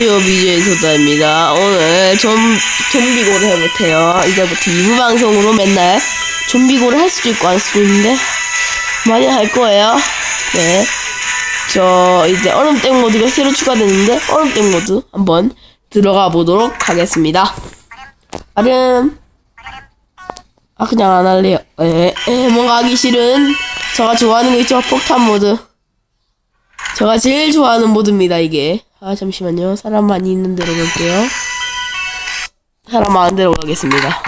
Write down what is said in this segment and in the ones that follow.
안녕하세요 BJ 소다입니다. 오늘 좀 좀비고를 해볼게요. 이제부터 2부 방송으로 맨날 좀비고를 할 수도 있고 안 수도 있는데 많이 할 거예요. 네저 이제 얼음땡 모드가 새로 추가되는데 얼음땡 모드 한번 들어가 보도록 하겠습니다. 얼음. 아 그냥 안 할래요. 에, 에 뭔가 하기 싫은 제가 좋아하는 거 있죠. 폭탄 모드. 제가 제일 좋아하는 모드입니다, 이게. 아, 잠시만요. 사람 많이 있는 데로 갈게요. 사람 많은 데로 가겠습니다.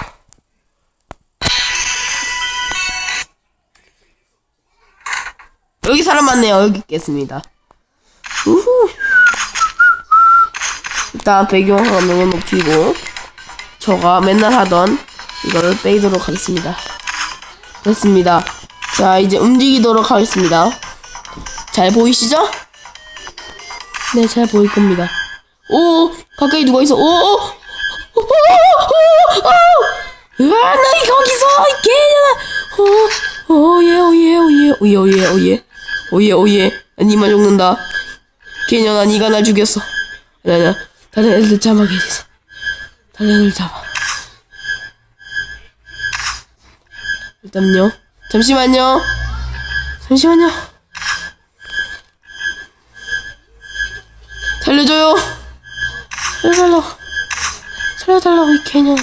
여기 사람 많네요. 여기 있겠습니다. 우후. 일단 배경 화면을 높이고, 저가 맨날 하던 이거를 빼도록 하겠습니다. 됐습니다. 자, 이제 움직이도록 하겠습니다. 잘 보이시죠? 네, 잘 보일 겁니다. 오, 가까이 누가 있어? 오, 오, 오, 오, 오, 오, 으아, 나 거기서 개냐? 오, 오예, 오예, 오예, 오예, 오예, 오예, 오예, 오예. 니만 죽는다. 개년아, 니가 날 죽였어. 나, 나, 다른 애들 잡아, 계겠어. 다른 애들 잡아. 일단요. 잠시만요. 잠시만요. 살려줘요. 살려달라고. 살려달라고, 이 개년.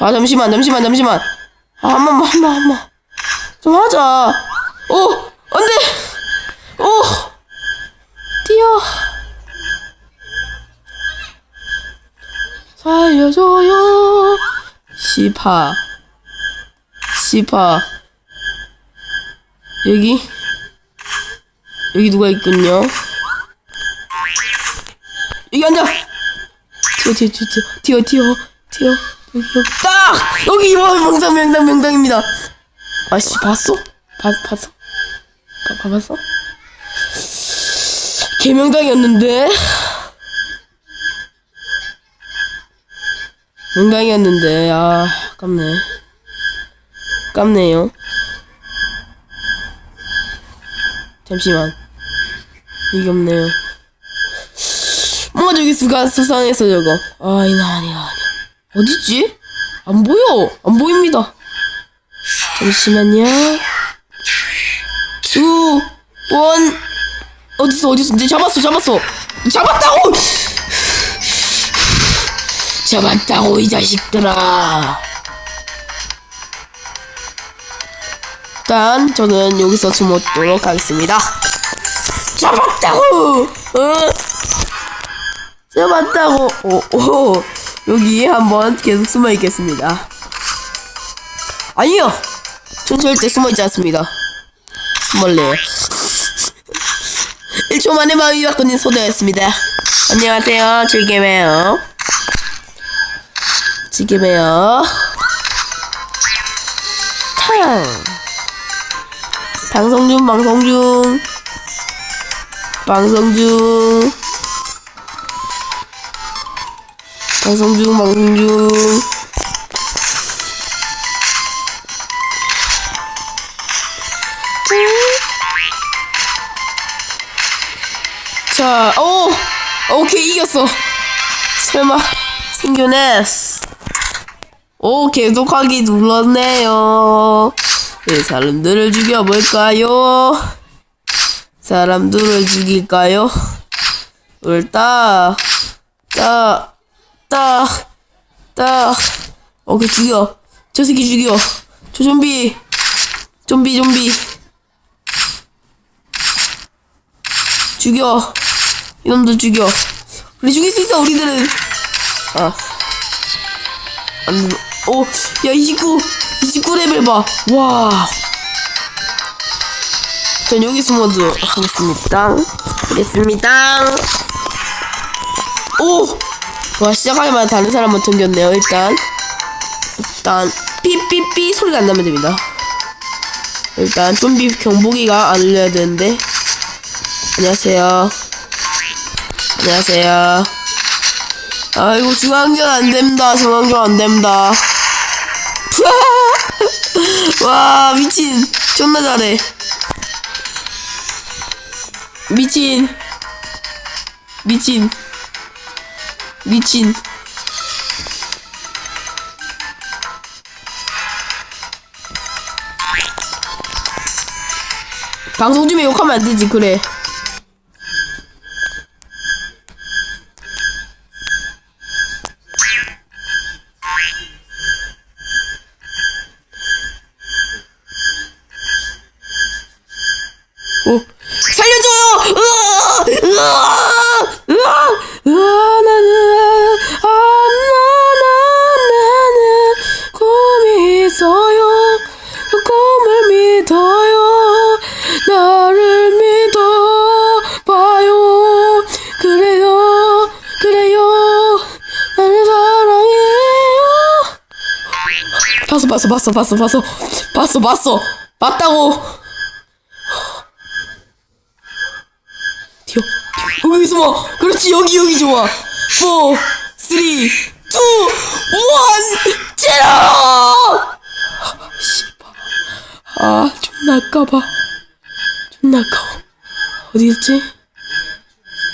아, 잠시만, 잠시만, 잠시만. 아, 한 번만, 한 번, 한 번. 좀 하자. 오, 안 돼. 오, 뛰어. 살려줘요. 시파. 시파. 여기 여기 누가 있군요. 여기 앉아. 튀어 튀어 튀어 튀어 튀어 튀어 여기 여기 딱 여기 이거 명당 명당 명당입니다. 아씨 봤어? 봤 봤어? 봐, 봐봤어? 개명당이었는데 명당이었는데 아 아깝네 아깝네요. 잠시만. 이게 없네요. 뭔가 저기 수가 수상해서 저거. 아, 이거 아니야. 어딨지? 안 보여. 안 보입니다. 잠시만요. 투, 원. 어딨어, 어딨어. 이제 잡았어, 잡았어. 잡았다고! 잡았다고, 이 자식들아. 일단 저는 여기서 숨어도록 하겠습니다. 잡았다고! 어? 잡았다고! 오, 오, 여기 한번 계속 숨어 있겠습니다. 아니요! 전 절대 숨어 있지 않습니다. 숨을래요. 1초 만에 마음이 바꾸는 소대였습니다. 안녕하세요. 즐겨봬요. 즐겨봬요. 탕! 방송 중, 방송 중. 방송 중. 방송 중, 방송 중. 자, 오! 오케이, 이겼어. 설마, 생겨냈어. 오, 계속하기 눌렀네요. 네, 사람들을 죽여볼까요? 사람들을 죽일까요? 을 딱, 딱, 딱, 딱. 오케이, 죽여. 저 새끼 죽여. 저 좀비. 좀비, 좀비. 죽여. 이놈들 죽여. 그래, 죽일 수 있어, 우리들은. 아. 안, 오, 야, 29. 29레벨 봐. 와. 전 여기 숨어도 하겠습니다. 하겠습니다. 오! 와, 시작하자마자 다른 사람만 튕겼네요, 일단. 일단, 삐삐삐 소리가 안 나면 됩니다. 일단, 좀비 경보기가 안 울려야 되는데. 안녕하세요. 안녕하세요. 아이고, 중앙전 안 됩니다. 중앙전 안 됩니다. 와 미친 존나 잘해 미친. 미친. 미친. 방송 중에 욕하면 안 되지, 그래. 믿어요. 나를 믿어봐요. 그래요, 그래요. 나를 사랑해요. 봤어, 봤어, 봤어, 봤어, 봤어. 봤어, 봤어. 봤다고. 튀어. 여기 숨어. 그렇지, 여기, 여기 좋아. 4, 3, 2, 1, 제로! 아, 존나 아까봐. 존나 아까워. 어디 있지?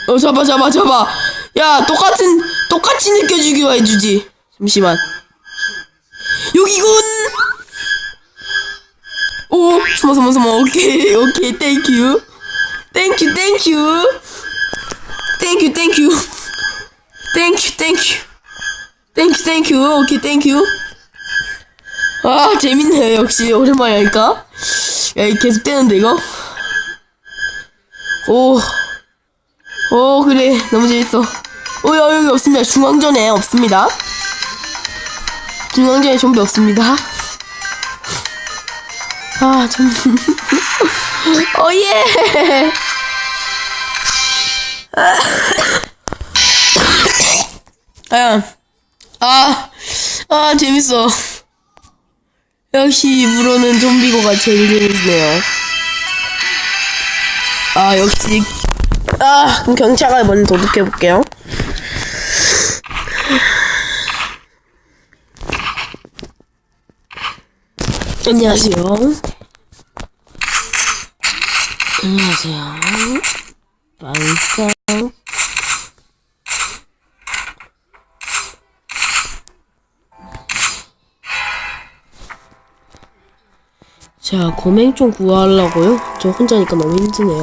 어, 잡아, 잡아, 잡아. 야, 똑같은, 똑같이 느껴주기 해주지. 잠시만. 여기군! 오, 숨어, 숨어, 숨어. 오케이, 오케이, 땡큐. 땡큐, 땡큐. 땡큐, 땡큐. 땡큐, 땡큐. 땡큐, 땡큐. 오케이, 땡큐. 아, 재밌네. 역시, 오랜만에 하니까. 야, 이 계속 되는데, 이거? 오. 오, 그래. 너무 재밌어. 오, 야, 여기 없습니다. 중앙전에 없습니다. 중앙전에 좀비 없습니다. 아, 좀. 오, 예! 아, 아, 아, 재밌어. 역시 입으로는 좀비고가 제일 재밌네요. 아, 역시. 아, 경찰을 먼저 도둑해 볼게요. 안녕하세요. 안녕하세요. 방송. 자, 고맹 좀 구하려고요? 저 혼자니까 너무 힘드네요.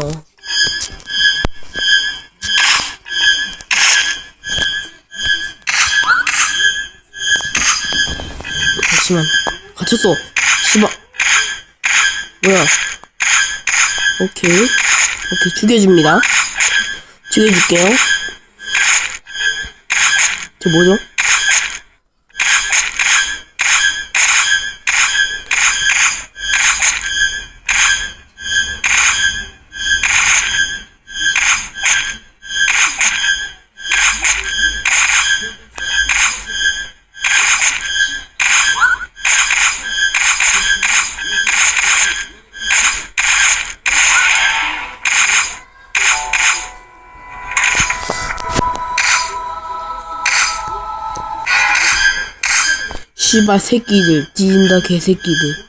잠시만. 갇혔어. 씨발. 뭐야. 오케이. 오케이, 죽여줍니다. 죽여줄게요. 저 뭐죠? 씨발 새끼들 뒤진다 개새끼들.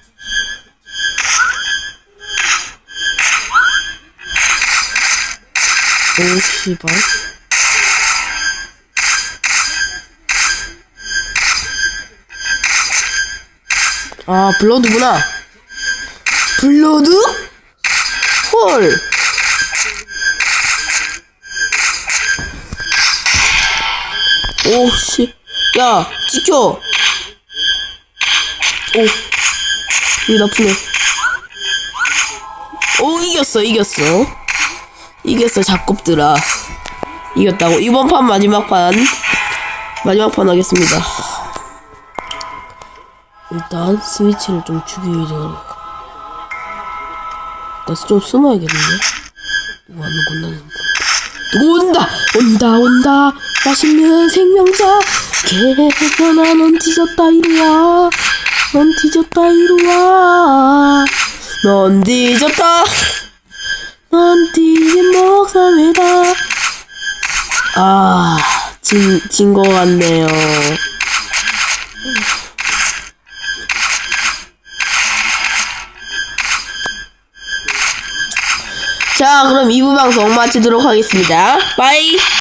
오 씨발. 아 블러드구나. 블러드? 헐. 오씨. 야 지켜 오, 이거 나쁘네. 오, 이겼어, 이겼어. 이겼어, 잡곱들아. 이겼다고. 이번 판 마지막 판. 마지막 판 하겠습니다. 일단, 스위치를 좀 죽이기 전에. 나좀 숨어야겠는데? 누구 안 오고 나는. 누구 온다! 온다, 온다! 맛있는 생명자! 뒤졌다, 이리 와! 넌 뒤졌다 이리 와. 넌 뒤졌다. 넌 뒤진 목숨이다. 아, 진, 진 거 같네요. 자, 그럼 2부 방송 마치도록 하겠습니다. 빠이!